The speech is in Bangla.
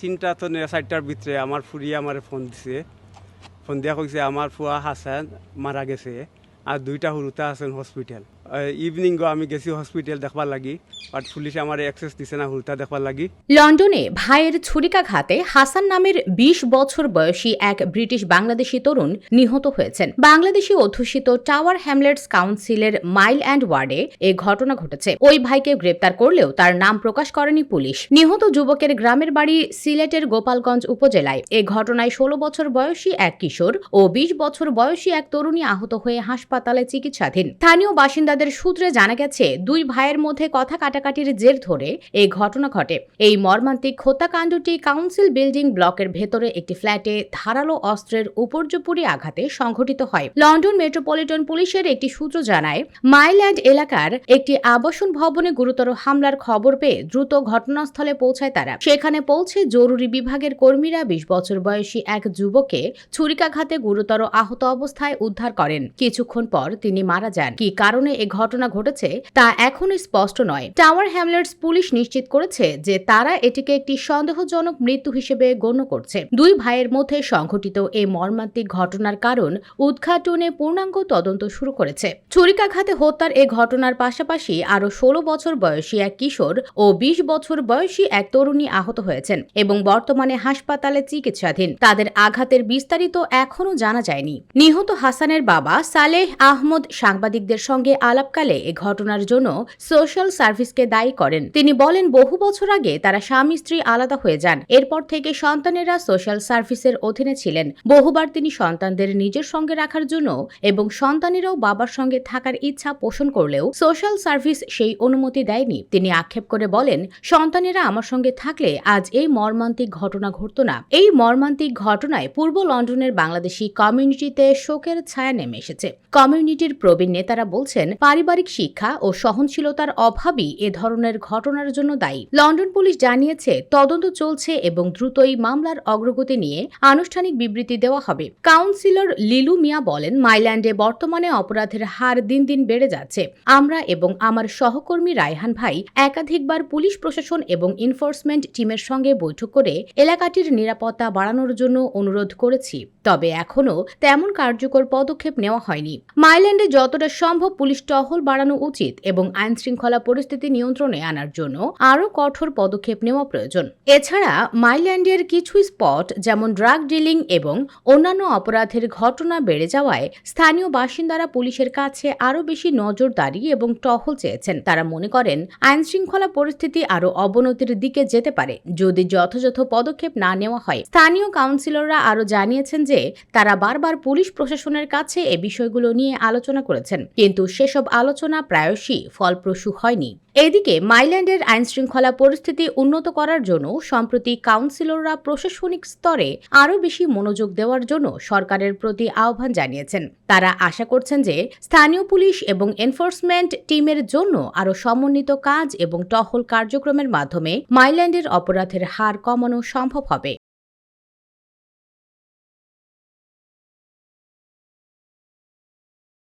তিনটা তো চারটার ভিতরে আমার ফুরিয়ে আমার ফোন দিছে। ফোন দিয়া কইছে আমার ফুয়া হাসান মারা গেছে আর দুইটা হুরুতা আছেন হসপিটাল ইভিনিং আমি গেছি হসপিটাল দেখবার লাগি। বাট পুলিশে আমার অ্যাক্সেস দিছে না হুরুতা দেখবার লাগি। লন্ডনে ভাইয়ের ছুরিকাঘাতে হাসান নামের ২০ বছর বয়সী এক ব্রিটিশ বাংলাদেশি তরুণ নিহত হয়েছেন। বাংলাদেশি অধ্যুষিত টাওয়ার হ্যামলেটস কাউন্সিলের মাইল অ্যান্ড ওয়ার্ডে এ ঘটনা ঘটেছে। ওই ভাইকে গ্রেপ্তার করলেও তার নাম প্রকাশ করেনি পুলিশ। নিহত যুবকের গ্রামের বাড়ি সিলেটের গোপালগঞ্জ উপজেলায় এ ঘটনায় ষোলো বছর বয়সী এক কিশোর ও ২০ বছর বয়সী এক তরুণী আহত হয়ে হাসপাতালে চিকিৎসাধীন। স্থানীয় বাসিন্দাদের সূত্রে জানা গেছে, দুই ভাইয়ের মধ্যে কথা কাটাকাটির জের ধরে এই ঘটনা ঘটে। এই মর্মান্তিক হত্যাকাণ্ডটি কাউন্সিল বিল্ডিং ব্লকের ভেতরে একটি ফ্ল্যাটে ধারালো অস্ত্রের উপর্যুপুরি আঘাতে সংঘটিত হয়। লন্ডন মেট্রোপলিটন পুলিশের একটি সূত্র জানায়, মাইল্যান্ড এলাকার একটি আবাসন ভবনে গুরুতর হামলার খবর পেয়ে দ্রুত ঘটনাস্থলে পৌঁছায় তারা। সেখানে পৌঁছে জরুরি বিভাগের কর্মীরা বিশ বছর বয়সী এক যুবককে ছুরিকাঘাতে গুরুতর আহত অবস্থায় উদ্ধার করেন। কিছুক্ষণ পর তিনি মারা যান। কি কারণে এ ঘটনা ঘটেছে তা এখনই স্পষ্ট নয়। টাওয়ার হ্যামলেটস পুলিশ নিশ্চিত করেছে যে তারা এটিকে একটি সন্দেহজনক মৃত্যু হিসেবে গণ্য করছে। দুই ভাইয়ের মধ্যে সংঘটিত এই মর্মান্তিক ঘটনার কারণ উদ্ঘাটনে পূর্ণাঙ্গ তদন্ত শুরু করেছে। ছুরিকাঘাতে হত্যার এ ঘটনার পাশাপাশি আরও ষোলো বছর বয়সী এক কিশোর ও বিশ বছর বয়সী এক তরুণী আহত হয়েছেন এবং বর্তমানে হাসপাতালে চিকিৎসাধীন। তাদের আঘাতের বিস্তারিত এখনও জানা যায়নি। নিহত হাসানের বাবা সালেহ আহমদ সাংবাদিকদের সঙ্গে আলাপকালে এ ঘটনার জন্য সোশ্যাল সার্ভিসকে দায়ী করেন। তিনি বলেন, বহু বছর আগে তারা স্বামী স্ত্রী আলাদা হয়ে যান। এরপর থেকে সন্তানেরা সোশ্যাল সার্ভিসের অধীনে ছিলেন। বহুবার তিনি সন্তানদের নিজের সঙ্গে রাখার জন্য এবং সন্তানেরাও বাবার সঙ্গে থাকার ইচ্ছা পোষণ করলেও সোশ্যাল সার্ভিস সেই অনুমতি দেয়নি। তিনি আক্ষেপ করে বলেন, সন্তানেরা আমার সঙ্গে থাকলে আজ এই মর্মান্তিক ঘটনা ঘটত না। এই মর্মান্তিক ঘটনায় পূর্ব লন্ডনের বাংলাদেশি কমিউনিটিতে শোকের ছায়া নেমে এসেছে। কমিউনিটির প্রবীণ নেতারা বলছেন পারিবারিক শিক্ষা ও সহনশীলতার অভাবই এ ধরনের ঘটনার জন্য দায়ী। লন্ডন পুলিশ জানিয়েছে, তদন্ত চলছে এবং দ্রুতই মামলার অগ্রগতি নিয়ে আনুষ্ঠানিক বিবৃতি দেওয়া হবে। কাউন্সিলর লিলু মিয়া বলেন, মাইল্যান্ডে বর্তমানে অপরাধের হার দিন দিন বেড়ে যাচ্ছে। আমরা এবং আমার সহকর্মী রায়হান ভাই একাধিকবার পুলিশ প্রশাসন এবং এনফোর্সমেন্ট টিমের সঙ্গে বৈঠক করে এলাকাটির নিরাপত্তা বাড়ানোর জন্য অনুরোধ করেছি। তবে এখনও তেমন কার্যকর পদক্ষেপ নেওয়া হয়নি। মাইল্যান্ডে যতটা সম্ভব পুলিশ টহল বাড়ানো উচিত এবং আইন শৃঙ্খলা পরিস্থিতি নিয়ন্ত্রণে আনার জন্য আরও কঠোর পদক্ষেপ নেওয়া প্রয়োজন। এছাড়া মাইল্যান্ডের কিছু স্পট যেমন ড্রাগ ডিলিং এবং অন্যান্য অপরাধের ঘটনা বেড়ে যাওয়ায় স্থানীয় বাসিন্দারা পুলিশের কাছে আরও বেশি নজরদারি এবং টহল চেয়েছেন। তারা মনে করেন আইন শৃঙ্খলা পরিস্থিতি আরও অবনতির দিকে যেতে পারে। যদি যথাযথ পদক্ষেপ না নেওয়া হয়, স্থানীয় কাউন্সিলররা আরও জানিয়েছেন যে, তারা বারবার পুলিশ প্রশাসনের কাছে এ বিষয়গুলো নিয়ে আলোচনা করেছেন। কিন্তু সেসব আলোচনা প্রায়শই ফলপ্রসূ হয়নি। এদিকে মাইল্যান্ডের আইন শৃঙ্খলা পরিস্থিতি উন্নত করার জন্য সম্প্রতি কাউন্সিলররা প্রশাসনিক স্তরে আরও বেশি মনোযোগ দেওয়ার জন্য সরকারের প্রতি আহ্বান জানিয়েছেন। তারা আশা করছেন যে স্থানীয় পুলিশ এবং এনফোর্সমেন্ট টিমের জন্য আরও সমন্বিত কাজ এবং টহল কার্যক্রমের মাধ্যমে মাইল্যান্ডের অপরাধের হার কমানো সম্ভব হবে।